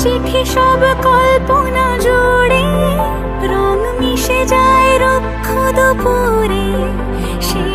চিঠি সব কল্পনা জোড়ে রং মিশে যায় রক্ষ দুপুরে। সে